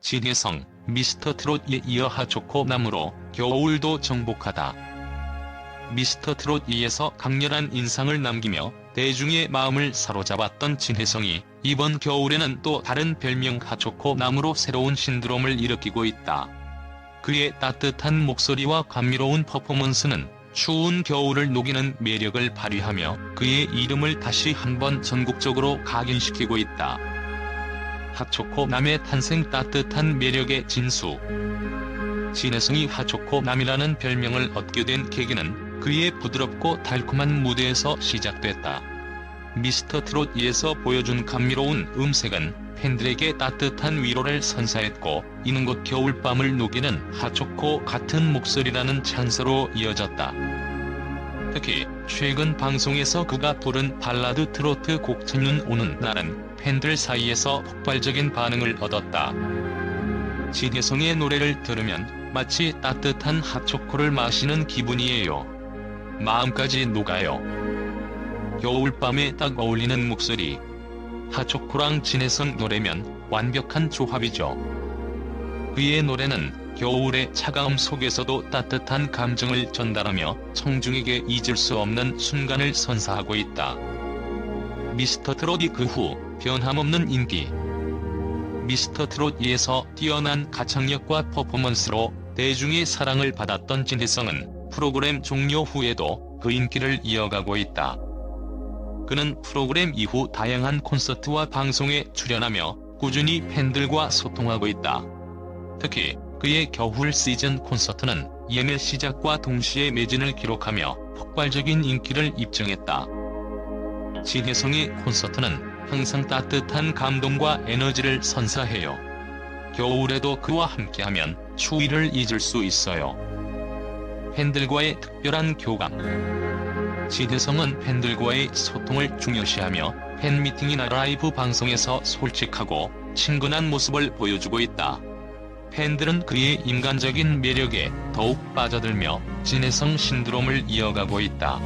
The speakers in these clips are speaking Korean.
진혜성, 미스터 트롯에 이어 하초코남으로 겨울도 정복하다. 미스터 트롯 2에서 강렬한 인상을 남기며 대중의 마음을 사로잡았던 진혜성이 이번 겨울에는 또 다른 별명 하초코남으로 새로운 신드롬을 일으키고 있다. 그의 따뜻한 목소리와 감미로운 퍼포먼스는 추운 겨울을 녹이는 매력을 발휘하며 그의 이름을 다시 한번 전국적으로 각인시키고 있다. 하초코남의 탄생 따뜻한 매력의 진수 진혜성이 하초코남이라는 별명을 얻게 된 계기는 그의 부드럽고 달콤한 무대에서 시작됐다. 미스터 트롯 2에서 보여준 감미로운 음색은 팬들에게 따뜻한 위로를 선사했고 이는 곧 겨울밤을 녹이는 하초코 같은 목소리라는 찬사로 이어졌다. 특히 최근 방송에서 그가 부른 발라드 트로트 곡 첫눈 오는 날은 팬들 사이에서 폭발적인 반응을 얻었다. 진혜성의 노래를 들으면 마치 따뜻한 핫초코를 마시는 기분이에요. 마음까지 녹아요. 겨울밤에 딱 어울리는 목소리. 핫초코랑 진혜성 노래면 완벽한 조합이죠. 그의 노래는 겨울의 차가움 속에서도 따뜻한 감정을 전달하며 청중에게 잊을 수 없는 순간을 선사하고 있다. 미스터 트롯이 그 후 변함없는 인기. 미스터 트롯 2에서 뛰어난 가창력과 퍼포먼스로 대중의 사랑을 받았던 진혜성은 프로그램 종료 후에도 그 인기를 이어가고 있다. 그는 프로그램 이후 다양한 콘서트와 방송에 출연하며 꾸준히 팬들과 소통하고 있다. 특히 그의 겨울 시즌 콘서트는 예매 시작과 동시에 매진을 기록하며 폭발적인 인기를 입증했다. 진혜성의 콘서트는 항상 따뜻한 감동과 에너지를 선사해요. 겨울에도 그와 함께하면 추위를 잊을 수 있어요. 팬들과의 특별한 교감 진혜성은 팬들과의 소통을 중요시하며 팬미팅이나 라이브 방송에서 솔직하고 친근한 모습을 보여주고 있다. 팬들은 그의 인간적인 매력에 더욱 빠져들며 진혜성 신드롬을 이어가고 있다.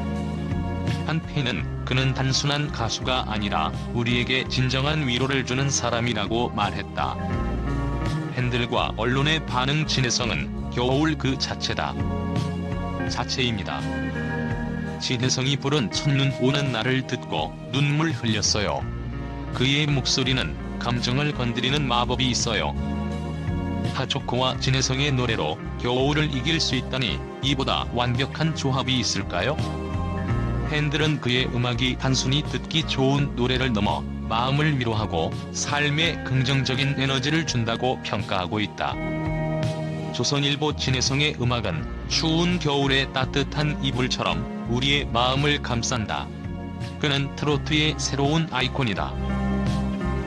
한 팬은 그는 단순한 가수가 아니라 우리에게 진정한 위로를 주는 사람이라고 말했다. 팬들과 언론의 반응 진혜성은 겨울 그 자체다. 자체입니다. 진혜성이 부른 첫눈 오는 날을 듣고 눈물 흘렸어요. 그의 목소리는 감정을 건드리는 마법이 있어요. 하초코와 진혜성의 노래로 겨울을 이길 수 있다니 이보다 완벽한 조합이 있을까요? 팬들은 그의 음악이 단순히 듣기 좋은 노래를 넘어 마음을 위로하고 삶에 긍정적인 에너지를 준다고 평가하고 있다. 조선일보 진혜성의 음악은 추운 겨울의 따뜻한 이불처럼 우리의 마음을 감싼다. 그는 트로트의 새로운 아이콘이다.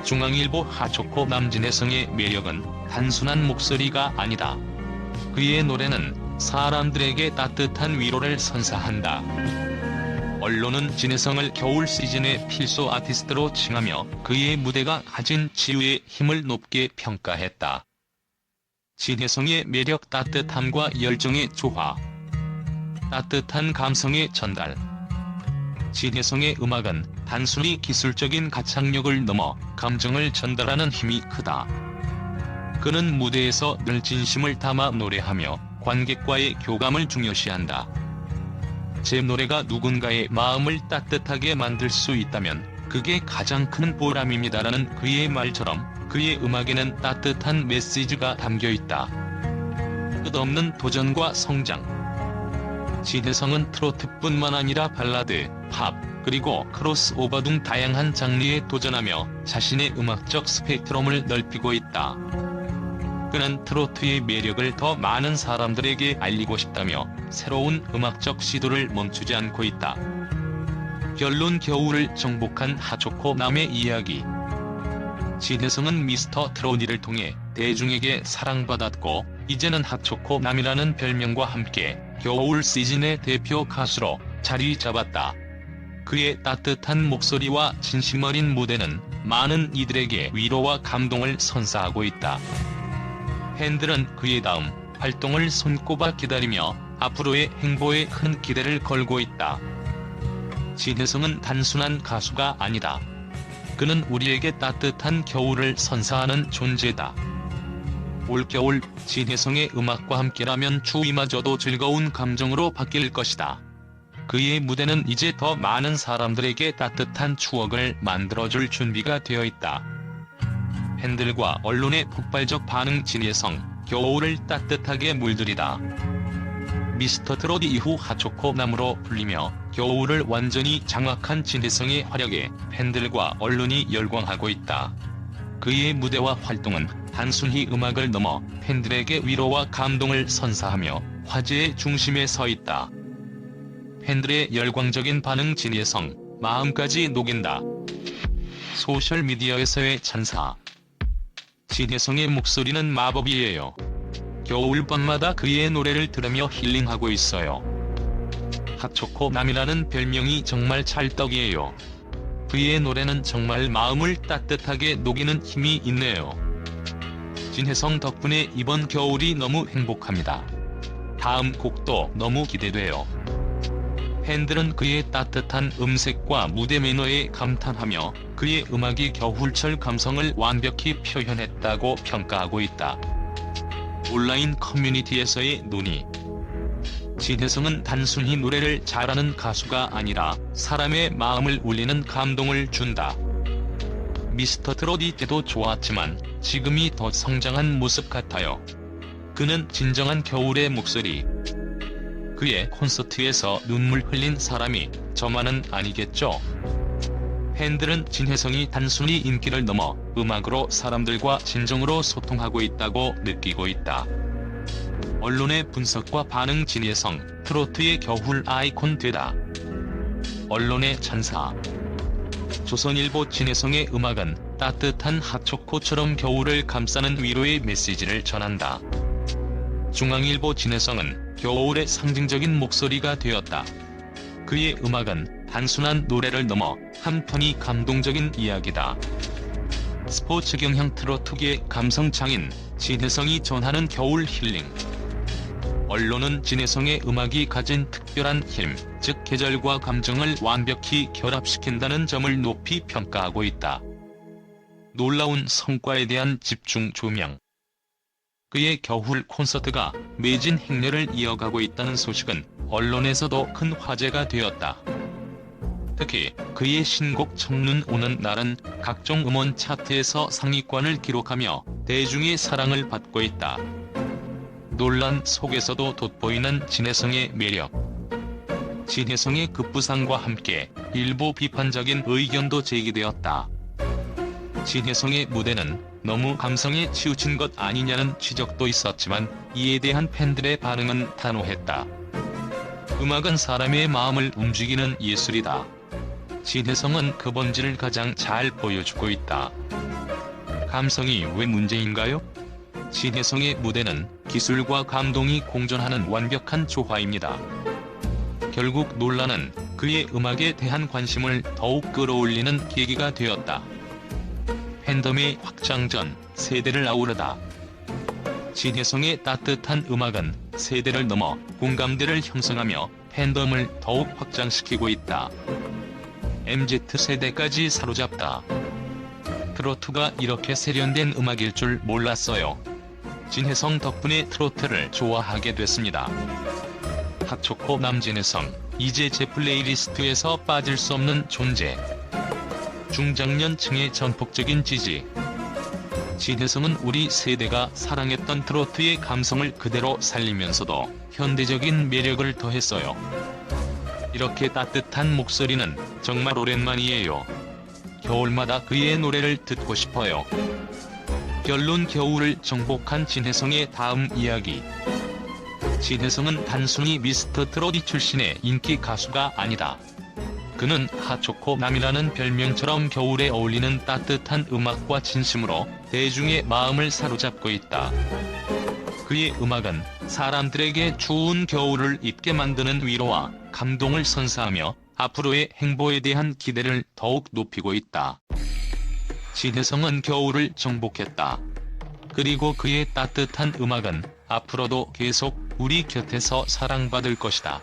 중앙일보 하초코 남진혜성의 매력은 단순한 목소리가 아니다. 그의 노래는 사람들에게 따뜻한 위로를 선사한다. 언론은 진혜성을 겨울 시즌의 필수 아티스트로 칭하며 그의 무대가 가진 치유의 힘을 높게 평가했다. 진혜성의 매력 따뜻함과 열정의 조화 따뜻한 감성의 전달 진혜성의 음악은 단순히 기술적인 가창력을 넘어 감정을 전달하는 힘이 크다. 그는 무대에서 늘 진심을 담아 노래하며 관객과의 교감을 중요시한다. 제 노래가 누군가의 마음을 따뜻하게 만들 수 있다면 그게 가장 큰 보람입니다라는 그의 말처럼 그의 음악에는 따뜻한 메시지가 담겨 있다. 끝없는 도전과 성장. 진혜성은 트로트뿐만 아니라 발라드, 팝, 그리고 크로스오버 등 다양한 장르에 도전하며 자신의 음악적 스펙트럼을 넓히고 있다. 그는 트로트의 매력을 더 많은 사람들에게 알리고 싶다며 새로운 음악적 시도를 멈추지 않고 있다. 결론 겨울을 정복한 하초코 남의 이야기 진혜성은 미스터 트로니를 통해 대중에게 사랑받았고 이제는 핫초코 남이라는 별명과 함께 겨울 시즌의 대표 가수로 자리 잡았다. 그의 따뜻한 목소리와 진심 어린 무대는 많은 이들에게 위로와 감동을 선사하고 있다. 팬들은 그의 다음 활동을 손꼽아 기다리며 앞으로의 행보에 큰 기대를 걸고 있다. 진혜성은 단순한 가수가 아니다. 그는 우리에게 따뜻한 겨울을 선사하는 존재다. 올겨울 진혜성의 음악과 함께라면 추위마저도 즐거운 감정으로 바뀔 것이다. 그의 무대는 이제 더 많은 사람들에게 따뜻한 추억을 만들어줄 준비가 되어 있다. 팬들과 언론의 폭발적 반응 진혜성, 겨울을 따뜻하게 물들이다. 미스터 트롯 이후 하초코 남으로 불리며 겨울을 완전히 장악한 진혜성의 활약에 팬들과 언론이 열광하고 있다. 그의 무대와 활동은 단순히 음악을 넘어 팬들에게 위로와 감동을 선사하며 화제의 중심에 서 있다. 팬들의 열광적인 반응 진혜성, 마음까지 녹인다. 소셜미디어에서의 찬사 진혜성의 목소리는 마법이에요. 겨울밤마다 그의 노래를 들으며 힐링하고 있어요. 핫초코 남이라는 별명이 정말 찰떡이에요. 그의 노래는 정말 마음을 따뜻하게 녹이는 힘이 있네요. 진혜성 덕분에 이번 겨울이 너무 행복합니다. 다음 곡도 너무 기대돼요. 팬들은 그의 따뜻한 음색과 무대 매너에 감탄하며 그의 음악이 겨울철 감성을 완벽히 표현했다고 평가하고 있다. 온라인 커뮤니티에서의 논의 진혜성은 단순히 노래를 잘하는 가수가 아니라 사람의 마음을 울리는 감동을 준다. 미스터 트롯이 때도 좋았지만 지금이 더 성장한 모습 같아요. 그는 진정한 겨울의 목소리. 그의 콘서트에서 눈물 흘린 사람이 저만은 아니겠죠. 팬들은 진혜성이 단순히 인기를 넘어 음악으로 사람들과 진정으로 소통하고 있다고 느끼고 있다. 언론의 분석과 반응 진혜성, 트로트의 겨울 아이콘 되다. 언론의 찬사 조선일보 진혜성의 음악은 따뜻한 핫초코처럼 겨울을 감싸는 위로의 메시지를 전한다. 중앙일보 진혜성은 겨울의 상징적인 목소리가 되었다. 그의 음악은 단순한 노래를 넘어 한편이 감동적인 이야기다. 스포츠 경향 트로트계의 감성창인 진혜성이 전하는 겨울 힐링. 언론은 진혜성의 음악이 가진 특별한 힘, 즉 계절과 감정을 완벽히 결합시킨다는 점을 높이 평가하고 있다. 놀라운 성과에 대한 집중 조명. 그의 겨울 콘서트가 매진 행렬을 이어가고 있다는 소식은 언론에서도 큰 화제가 되었다. 특히 그의 신곡 첫눈 오는 날은 각종 음원 차트에서 상위권을 기록하며 대중의 사랑을 받고 있다. 논란 속에서도 돋보이는 진혜성의 매력. 진혜성의 급부상과 함께 일부 비판적인 의견도 제기되었다. 진혜성의 무대는 너무 감성에 치우친 것 아니냐는 지적도 있었지만 이에 대한 팬들의 반응은 단호했다. 음악은 사람의 마음을 움직이는 예술이다. 진혜성은 그 본질을 가장 잘 보여주고 있다. 감성이 왜 문제인가요? 진혜성의 무대는 기술과 감동이 공존하는 완벽한 조화입니다. 결국 논란은 그의 음악에 대한 관심을 더욱 끌어올리는 계기가 되었다. 팬덤의 확장 전 세대를 아우르다. 진혜성의 따뜻한 음악은 세대를 넘어 공감대를 형성하며 팬덤을 더욱 확장시키고 있다. MZ세대까지 사로잡다. 트로트가 이렇게 세련된 음악일 줄 몰랐어요. 진혜성 덕분에 트로트를 좋아하게 됐습니다. 핫초코 남진혜성, 이제 제 플레이리스트에서 빠질 수 없는 존재. 중장년층의 전폭적인 지지. 진혜성은 우리 세대가 사랑했던 트로트의 감성을 그대로 살리면서도 현대적인 매력을 더했어요. 이렇게 따뜻한 목소리는 정말 오랜만이에요. 겨울마다 그의 노래를 듣고 싶어요. 결론 겨울을 정복한 진혜성의 다음 이야기. 진혜성은 단순히 미스터 트로트 출신의 인기 가수가 아니다. 그는 핫초코 남이라는 별명처럼 겨울에 어울리는 따뜻한 음악과 진심으로 대중의 마음을 사로잡고 있다. 그의 음악은 사람들에게 추운 겨울을 잊게 만드는 위로와 감동을 선사하며 앞으로의 행보에 대한 기대를 더욱 높이고 있다. 진혜성은 겨울을 정복했다. 그리고 그의 따뜻한 음악은 앞으로도 계속 우리 곁에서 사랑받을 것이다.